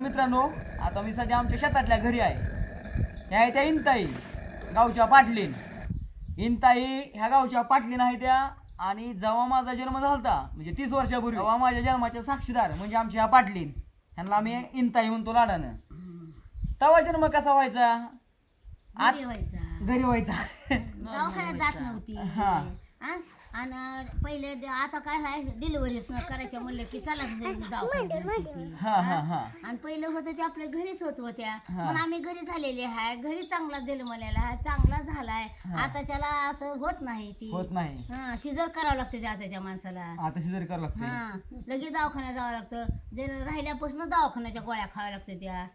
मित्रांनो आता मी सध्या आमच्या शेतातल्या घरी आहे. ह्या आहे त्या इंताई गावच्या पाटलीन. इंताई ह्या गावच्या पाटलीन आहे त्या आणि जेव्हा माझा जन्म झालता म्हणजे तीस वर्षापूर्वी तेव्हा माझ्या जन्माच्या साक्षीदार म्हणजे आमच्या ह्या पाटलीन. ह्यांना आम्ही इंताई म्हणतो लाडानं. तेव्हा जन्म कसा व्हायचा? आत- घरी व्हायचा. जात नव्हती. हा. हा? आणि पहिले आता काय आहे? डिलिव्हरीच करायच्या म्हणलं की चला जाईल दवाखान्यात जाते ती. हा हा हा? आणि पहिलं होतं ते आपल्या घरीच होत होत्या. पण आम्ही घरी झालेले आहे. घरी चांगला जन्मलेला आहे चांगला झालाय. आताच्याला असं होत नाही ती. होत नाही. हा शिजर करावं लागते ते आताच्या माणसाला. आता सिजर करावं लागतं. हा लगेच दवाखान्यात जावं लागतं. जे राहिल्यापासून दवाखान्याच्या गोळ्या खाव्या लागते त्या.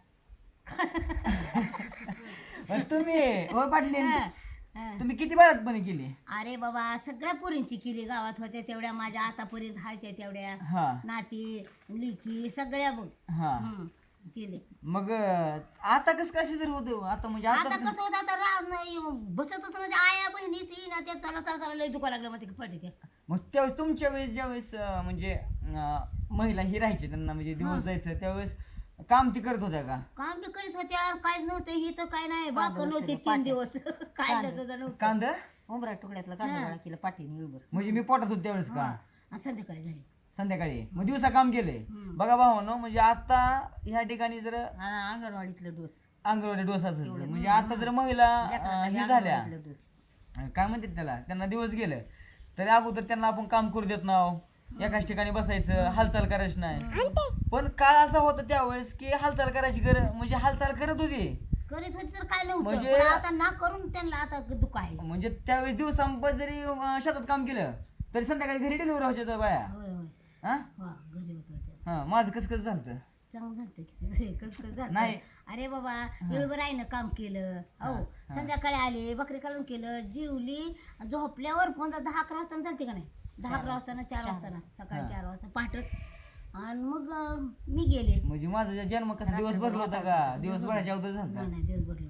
पण तुम्ही हो पाटलीन हा, हा. तुम्ही किती बाळातपणे केली? अरे बाबा सगळ्या पोरींची केली गावात होत्या तेवढ्या माझ्या आतापर्यंत हाय त्या तेवढ्या. हा. नाती लिकी सगळ्या बघ. हा. हं, केले. मग अं, आता कसं काय सिजर होतो आता म्हणजे आता आता कसं होतं आता राग नाही बसतच त्या आया बहिणीच ना त्या चला चला चला लय दुखा लागलं मग ते पडते त्या मग त्यावेळेस तुमच्या वेळेस ज्यावेळेस अं, म्हणजे अं, महिला ही राहायची त्यांना म्हणजे दिवस जायचं त्यावेळेस काम ती करत होत्या का? काम बी करीत होत्या काहीच नव्हतं ही तर काय नाही भाकर नव्हती तीन दिवस. काय त्याचं सुद्धा नव्हतं कांद? उमरा तुकड्यातलं कांदा गोळा केलं पाठीने उभं. म्हणजे मी पोटात होतो त्यावेळेस का? आणि संध्याकाळी झाली. संध्याकाळी. मग दिवसा काम केलंय बघा भावानो म्हणजे आता ह्या ठिकाणी जर अंगणवाडीतलं डोस. अंगणवाडी डोस असेल म्हणजे आता जर महिला अं, ही झाल्या. अंगणवाडीतलं डोस. अं, काय म्हणतात त्याला? त्यांना दिवस गेलं. तरी अगोदर त्यांना आपण काम करू देत नाव. एकाच ठिकाणी बसायचं हालचाल करायची नाही. पण काळ असा होता त्यावेळेस की हालचाल करायची गर म्हणजे हालचाल करत होती. करीत होती तर काय नव्हतं म्हणजे- पण आता ना करून त्यांना आता दुःख आहे. म्हणजे त्यावेळेस दिवसांप जरी अं, शेतात काम केलं तरी संध्याकाळी घरी डिलिव्हरी व्हायच्या बाया. होय होय. हा? घरी होत होत्या. माझं कसं कसं झालं चांगलं झालं किती कस कस झालं नाही. अरे बाबा दिवसभर आहे ना काम केलं. हो संध्याकाळी आले बकरी काढून केलं जीवली झोपल्यावर कोणता दहा अकरा वाजता जाते का नाही? दहा अकरा वाजता चार वाजता ना सकाळी चार वाजता पहाटच आणि मग अं, मी गेले. म्हणजे माझा जन्म कसा दिवस भरला होता. का? दिवसभराच्या अगोदर झाला नाही नाही दिवस भरलो.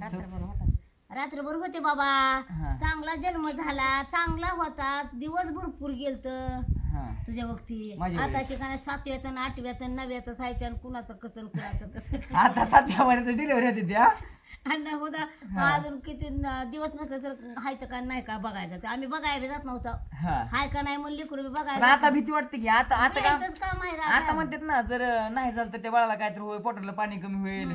रात्रभर होता. रात्रभर होते बाबा. हा. चांगला जन्म झाला चांगला होता. दिवस भरपूर गेलत. तुझ्या वक्ती. माझ्या. आताचे काय सातव्यात आणि आठव्यात आणि नवव्यातच आहे आणि कुणाचं कसं कुणाचं कसं आता सातव्या महिन्यात डिलिव्हरी होती त्या. आणि होता अजून किती न- दिवस नसले तर हाय तर का नाही का बघायचं. ते आम्ही बघायला बी जात नव्हतं. हा. हाय का नाही म्हणून लेकरू बी पण बघायला आता भीती वाटते की आता आता का यायचंच काम आहे आता. म्हणतात ना जर नाही झालं तर त्या बाळाला काहीतरी होईल पोटाला पाणी कमी होईल.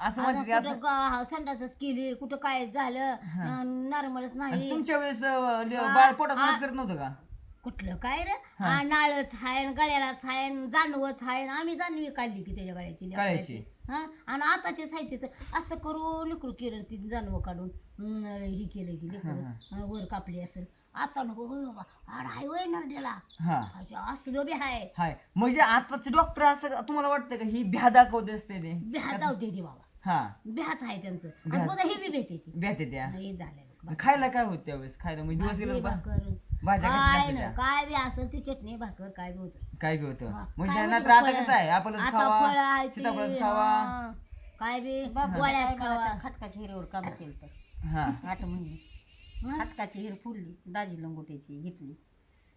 असं आता म्हणतात कुठं गा- संडासच केली कुठं काय झालं नॉर्मलच नाही. तुमच्या वेळेस अं, ल- बाळ पोटात करत नव्हतं का? कुठलं काय रे? हा, नाळच आहे न गळ्यालाच न जानवच न आम्ही जानवी काढली की त्याच्या गळ्याची गळ्याची. हा? आणि आताचेच आहे तिथं असं करून लिकरू केलं ती जानव काढून. हम्म, ही केलं की लिकरू आणि वर कापली असेल. आता नको होय बाबा. आड हाय वय नरड्याला. हा. असलं बी हाय. हाय. म्हणजे आताचे डॉक्टर असं तुम्हाला वाटतं का ही भ्या दाखवते असते ते? बिहा धावते ती बाबा. हा. बिहाच आहे त्यांचं. आणि पुन्हा हे बी भेटते ती. त्या हे. झालंय बघ. खायला काय होत त्यावेळेस खायला? म्हणजे दिवस भाजी, गेला भाकर भाज्या कशा काय नाही? काय बी असेल ती चटणी भाकर काय बी होतं काय बी होतं हा. म्हणजे काय नाहीतर आता? कसं आहे आपणच आता फळं आहे खावा ती, सीताफळच खावा हा. काय बी गोळ्याच खावा खटकाच्या हिरीवर काम केलं तर हा आठ महिने हं? खटकाची हिर फुडली दाजी लंगोट्याची घेतली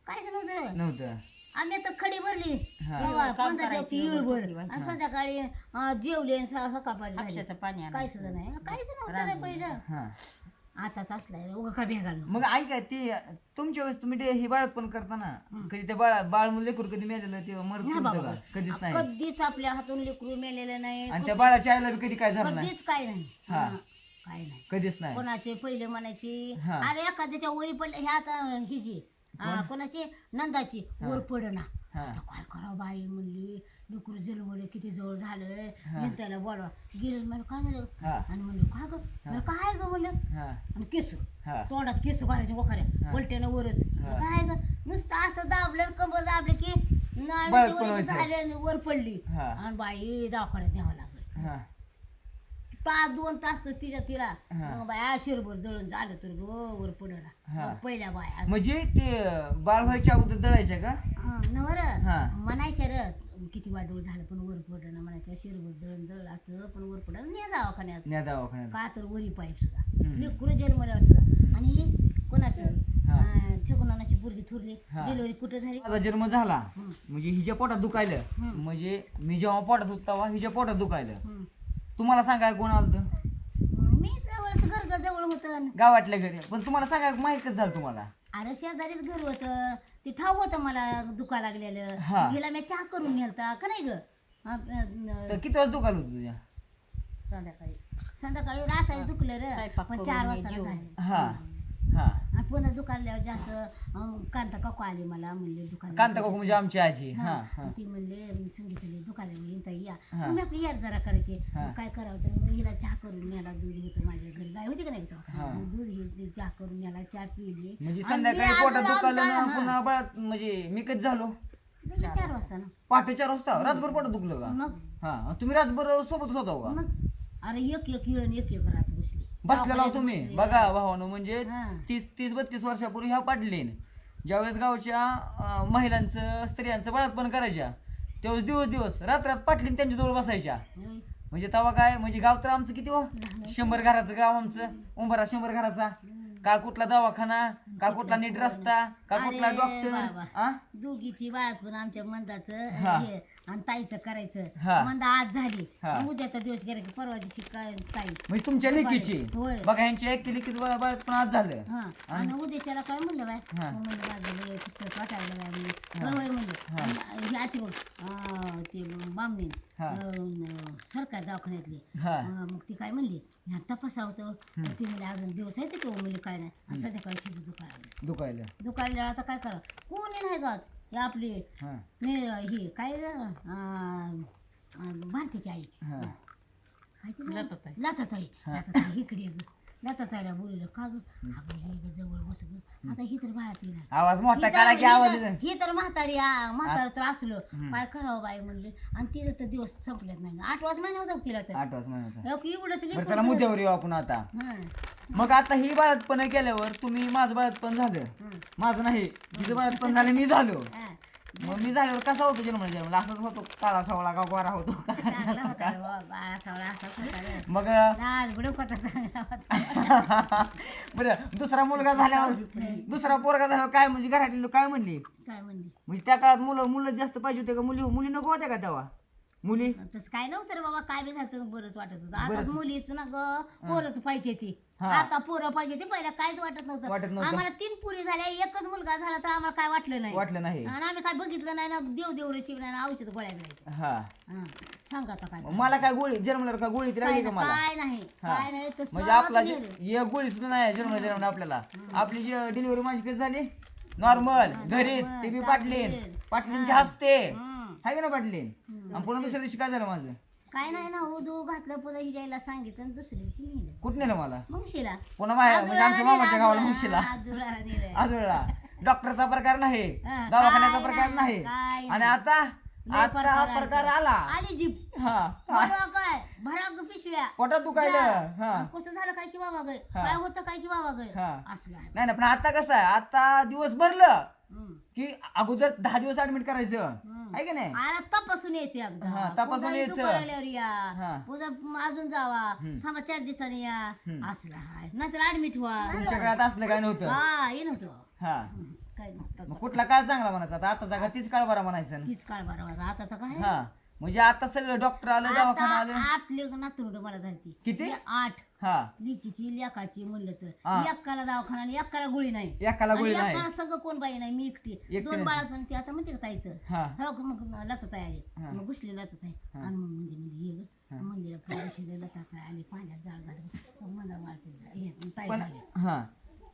नव्हतं रे. नव्हतं आम्ही तर खडी भरली हा. तेव्हा काम पंधरा करायचं, तीळ भर रोटी व्हायची. आणि संध्याकाळी अं, जेवले आणि स- सकाळपर्यंत झाली. हापशाचं पाणी काही आणायचं सुद्धा नाही काहीच नव्हतं रे पहिलं हा आताच असलाय उगा का भेगाल मग ऐका ते तुमच्या वेळेस तुम्ही ते हे बाळत पण करता ना. कधी ते बाळा बाळ मुलं लेकरू कधी मेलेलं ते मरत नाही बाबा. का? कधीच नाही. कधीच आपल्या हातून लेकरू मेलेलं नाही. आणि त्या बाळाच्या आईला बी कधी काय झालं नाही? कधीच काय नाही. हा. हा, काय नाही. कधीच नाही. कोणाचे पहिले म्हणायची हा. अरे एखाद्याच्या वरी पडले ह्या आता हिची हा, कोणाची? नंदाची. वर पडना हा. आता काय करावं बाई म्हणली लेकरू जन्मले किती जवळ झालंय. मी त्याला बोलवा. गेलं म्हणलं काय झालं? हा. आणि म्हणलं काय ग? म्हणलं काय ग म्हणलं? हा. आणि केस. हा. तोंडात केस घालायचे वखाऱ्या पलट्यानं वरच. काय ग? नुसतं असं दाबलं कंबर दाबलं की वर व्हायचं. झाली आणि वर पडली. हा. आणि बाई दवाखान्यात न्यावं लागलं. हा. तास दोन तास तर तिच्या तिला. हा. मग बाया शिरभर दळून झालं तर गो वर हा. पडला पहिल्या बाया म्हणजे ते बाळ व्हायच्या अगोदर दळायच्या का? नवर हा. म्हणायच्या र किती वाढवळ झालं पण वर पडलं म्हणायच्या शिरभर दळण दळ असतं पण वर पडलं. नाही दवाखान्यात. न्या दवाखान्यात. का तर वरी पाईप सुद्धा. लेकरू जन्मल्यावर सुद्धा. आणि कोणाचं? हा. अं, चकुनाची पोरगी थुरली. हा. डिलिव्हरी कुठं झाली? माझा जन्म झाला. म्हणजे हिच्या पोटात दुखायलं. म्हणजे मी जेव्हा पोटात होत तेव्हा हिच्या पोटात दुखायलं. हम्म. तुम्हाला सांगा कोण आलं मी जवळच घर जवळ होतं. गावातल्या घरी. पण तुम्हाला सांगा माहीत कसं झालं तुम्हाला. अरे शेजारीच घर होतं. ते ठाऊ होतं मला दुखा हा. लागलेलं हिला मी चहा करून नेलता का नाही ग? हा, अं, तर किती वाजता होतं तुझ्या? संध्याकाळीच. संध्याकाळी रासायला दुखलं र. स्वयंपाक पण करून चार ये, वाजता जेवून. झाले. हा. पुन्हा दुकानल्यावर जास्त अं, कांता काकू आले मला म्हणले दुकान कांता काकू म्हणजे आमची आजी. हा हा ती म्हणले सांगितले दुकानावर येईन ताई या. हा. मग मी आपली यार जरा करायची. हा. मग काय करावं तर मी हिला चहा करून न्याला दूध होतं माझ्या घरी. गाय होती का नाही तेव्हा? मग दूध घेतली चहा करून न्याला चहा पिली. म्हणजे आणि संध्याकाळी मी पोटात आमचा- ना पुन्हा बाळात म्हणजे मी कधी झालो? म्हणजे चार वाजता ना. पहाटे चार वाजता? रातभर पोटात दुखलं का? मग? हा तुम्ही रातभर सोबतच होता का? मग? अरे एक एक इळण एक एक रात. बसलेला तुम्ही. बघा भावानं म्हणजे. तीस तीस बत्तीस वर्षापूर्वी ह्या पाडलेन ज्यावेळेस गावच्या अं, महिलांचं स्त्रियांचं बाळातपण करायच्या त्यावेळेस दिवस दिवस रात रात पाटलीन त्यांच्या जवळ बसायच्या. होय. म्हणजे तेव्हा काय म्हणजे गाव तर आमचं किती हो? शंभर घराचं गाव आमचं. उंबरा शंभर घराचा. का कुठला दवाखाना? का कुठला नीट रस्ता? का कुठला अरे डॉक्टर बाबा. दोघीची बाळात पण आमच्या मंदाचं हा. हे आणि ताईचं करायचं. मंदा आज झाली. हा. आणि उद्याचा दिवस गेला की परवा दिवशी काय ताई? म्हणजे तुमच्या लेकीची? होय. बघा ह्यांची एक लेकीचं पण आज झालं. हा. आणि उद्याच्याला काय म्हणलं बाय? हा. मग म्हणलं चिकट वाटायला बाय म्हणलं होय होय म्हणलं. आणि हे आती बघ अं, ते बामणी हा. सरकार दवाखान्यातली? हा. अं, मग ती काय म्हणली होतं तर ती म्हणजे अजून दिवस आहे ते म्हणली काय नाही? संध्याकाळी शिजू दुकान दुखायला. दुकानला आता काय करा? कोणी नाही गात हे आपली हा. ही काय रे? अं, अं, भारतीची आई. हा. काय ती? लताताई. लताताई. लताताई इकडे लताताईला बोललं का ग? अगं हे ग जवळ बस ग. आता ही तर बाळात येणार आवाज मोठा करा की आवाज ही तर म्हातारी आ- म्हातारं तर असलं. काय करावं बाई म्हणले. आणि तिचं तर दिवस संपलेत नाही. आठ वाज महिना होता तिला तर आठ बरं चला तर- मुद्द्यावर येऊ आपण आता. हं, मग आता ही बाळातपण केल्यावर तुम्ही माझं बाळातपण झालं. हं, माझं नाही तिचं बाळातपण झालं मी झालो. हं. मग मी झाल्यावर कसा होतो जन्म जन्म? असाच होतो काळा सावळा का गोरा होतो? चांगला होता रे बाबा, बाळा सावळा असाच होता रे. मग लाल बुडक होता चांगला होता. बरं दुसरा मुलगा झाल्यावर दुसरा पोरगा झाल्यावर काय म्हणजे घरातले लोक काय म्हणले? काय म्हणली? म्हणजे त्या काळात मुलं मुलं जास्त पाहिजे होते का? मुली मुली नको होत्या का तेव्हा? मुली? तसं काय नव्हतं रे बाबा काय बी झालं बरंच वाटत होतं. आता मुलीच ना ग पोरच पाहिजे ती. हा. आता पोरं पाहिजे ती पहिला काहीच वाटत वाटत नव्हतं. नव्हतं. आम्हाला तीन पुरी झाल्या एकच मुलगा झाला तर आम्हाला काय वाटलं नाही. वाटलं नाही. आणि आम्ही काय बघितलं नाही ना देव देव रे नाही ना औषध गोळ्या मिळायच्या हा. हा. सांग आता काय मला काय गोळी जन्मल्यावर काय गोळी ती काय का नाही, मला? काय नाही हा. काय नाही म्हणजे आपला जे-. एक गोळी सुद्धा नाही जन्म जन्म आपल्याला. आपली जी डिलिव्हरी माझी कशी झाली? नॉर्मल घरीच. व्ही चांगली. पाटलीन. पाटलींची हसते. हं. हाय का ना पाटलीन आणि पुन्हा दुसऱ्या दिवशी काय झालं माझं? काय नाही ना उदू घातलं पुन्हा हिजायला सांगितलं आणि दुसऱ्या दिवशी नेलं. कुठं नेलं मला? मुंशीला. पुन्हा माझ्या म्हणजे आमच्या मामाच्या गावाला मुशीला. आजोळाला नेलं आजोळला डॉक्टरचा प्रकार नाही. हा, दवाखान्याचा काय प्रकार नाही, नाही. काय आणि आता आता हा. प्रकार आला. आली जीप हा. काय? भराग पिशव्या. पोटात दुखायलं. हा. कसं झालं काय की बाबा गय हा. काय होतं काय की बाबा गय हा. असलं आहे. नाही ना पण आता कसं आहे? आता दिवस भरलं. की अगोदर दहा दिवस ऍडमिट करायचं. आहे का नाही? आला तपासून यायचे हा, तपासून पुन्हा यायचं. इथं या. अजून जावा. थांबा चार दिवसांनी या. असलं हाय. नाहीतर ऍडमिट व्हा. तुमच्या काळात असलं काय नव्हतं. हा ये नव्हतं. हा. काय नव्हतं. मग कुठला काळ चांगला म्हणायचा? आता आता जागा तीच काळ बरा म्हणायचं? ना. तीच काळ बरा होता आताचा काय? हा. म्हणजे आता सगळं डॉक्टर आलं दवाखाना आलं. आपले नातरुंड मला झाली किती? आठ. हा. लिकीची लेकाची म्हणलं तर. एकाला दवाखाना आणि एकाला गोळी नाही. एकाला गोळी आणि नाही. एकाला सगळं कोण बाई नाही मी एकटी. एकटी दोन नाही. बाळात पण ती आता म्हणते का ताईचं? हा. हो का मग लतात आली. मग घुसली लतात आहे आणि मग म्हणजे म्हणजे ये ग मंदिरा पुढे लतात आली पाण्यात जाळ घालून. मग मंदा वाळते हे ताई पण झाले. हा.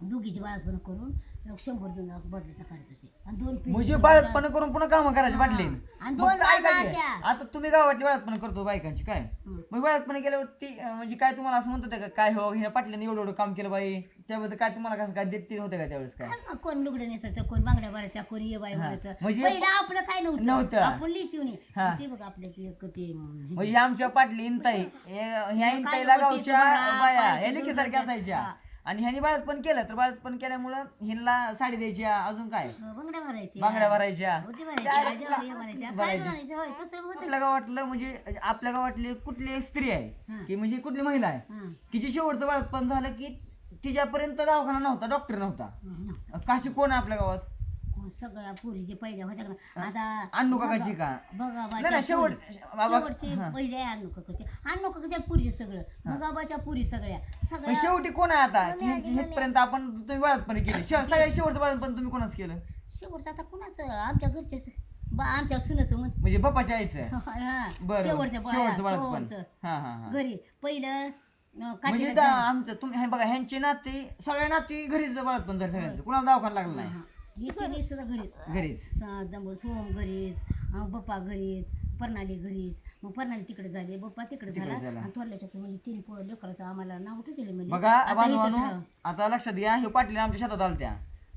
दोघीची बाळात पण करून एक शंभर दोन बदलायचं काढत होते दोन पिढी म्हणजे बाळतपण करून पुन्हा काम करायची वाटली. आणि मग दोन काय बागा काय अशा. आता तुम्ही गावातली बाळतपण करतो बायकांची काय. मग बाळतपण केल्यावर ती अं, म्हणजे काय तुम्हाला असं म्हणत होते का? काय हो हिने पाटल्याने एवढं एवढं काम केलं बाई. त्याबद्दल काय तुम्हाला कसं काय देत होते का त्यावेळेस काय? हा, कोण लुगडं नेसायचं कोण बांगड्या भरायच्या कोण ये बाई भरायचं? म्हणजे- पहिलं आपलं काय नव्हतं. नव्हतं. आपण लिखून हा. ते बघ आपलं ते एक ते हे- म्हणजे आमच्या पाटली इंताई हे- ह्या इंताईला गावच्या बाया ह्या लेकीसारख्या. असायच्या. हा. आणि ह्यानी बाळतपण केलं तर बाळतपण केल्यामुळं हिला साडी द्यायच्या अजून काय? बांगड्या भरायच्या. बांगड्या भरायच्या. ओटी भरायच्या जेवण हे भरायच्या. काय भरायचं? होय तसं होतं. आपल्या गावातलं म्हणजे आपल्या गावातली कुठली स्त्री आहे. की म्हणजे कुठली महिला आहे हं. की जी शेवटचं बाळतपण झालं की तिच्यापर्यंत दवाखाना नव्हता डॉक्टर नव्हता. काशी कोण आहे आपल्या गावात? सगळ्या पुरी जे पहिल्या होत्या का आता अण्णू काकाची का? बघा नाही, नाही, शेवट- बाबा- शेवटची. पहिले काकाची. काकाच्या पुरी सगळं. भगाबाच्या पुरी सगळ्या. पण सगळ्या शेवटी कोण आहे आता? ह्यांची हेतपर्यंत आपण तुम्ही बाळतपणे केली. शेव- सगळ्यात शेवटचं बाळतपण तुम्ही कोणाच केलं? शेवटचं आता कोणाचं? आमच्या घरचेच. बा आमच्या सुनचं म्हण. म्हणजे बापाच्या आईचं? हा, बरं शेवटचं बाया, शेवटचं बाळतपण. शेवटचं. हा हा हा. घरी पहिलं अं, म्हणजे काठीला दा- झालं. आमचं तुम्ही हे बघा ह्यांचे नाते सगळ्या नाते घरीच बाळतपण झालं सगळ्यांचं. कुणाला दवाखाना लागला नाही. हा. तिन्ही सुद्धा घरीच. घरीच. स- सोम घरीच अं, बप्पा घरीच परनाली घरीच. मग परनाली तिकडे झाली बप्पा तिकडे तिकडे झाला. झाला. आणि थोरल्याच्या म्हणजे तीन पोर लेकराचं आम्हाला नाव ठेवले म्हणजे? बघा आता बानू इथंच बानू राहू. आता लक्षात घ्या हे पाटलीन आमच्या शेतात आलत्या.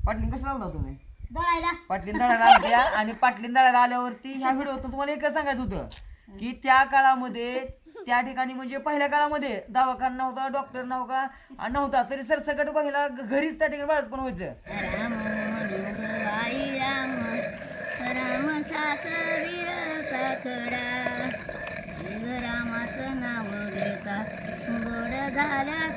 पाटलीन कशा आलता तुम्ही? दळायला. पाटलीन दळायला आलत्या आणि पाटलीन दळायला आल्यावरती ह्या व्हिडिओतून तुम्हाला एकच सांगायचं होतं की त्या काळामध्ये त्या ठिकाणी म्हणजे पहिल्या काळामध्ये दवाखाना नव्हता डॉक्टर नव्हता नव्हता तरी सरसकट पहिला घरीच त्या ठिकाणी बाळत पण व्हायचं आई राम राम साकरीर साकडा रामाचं नाव घेता. गोड झाला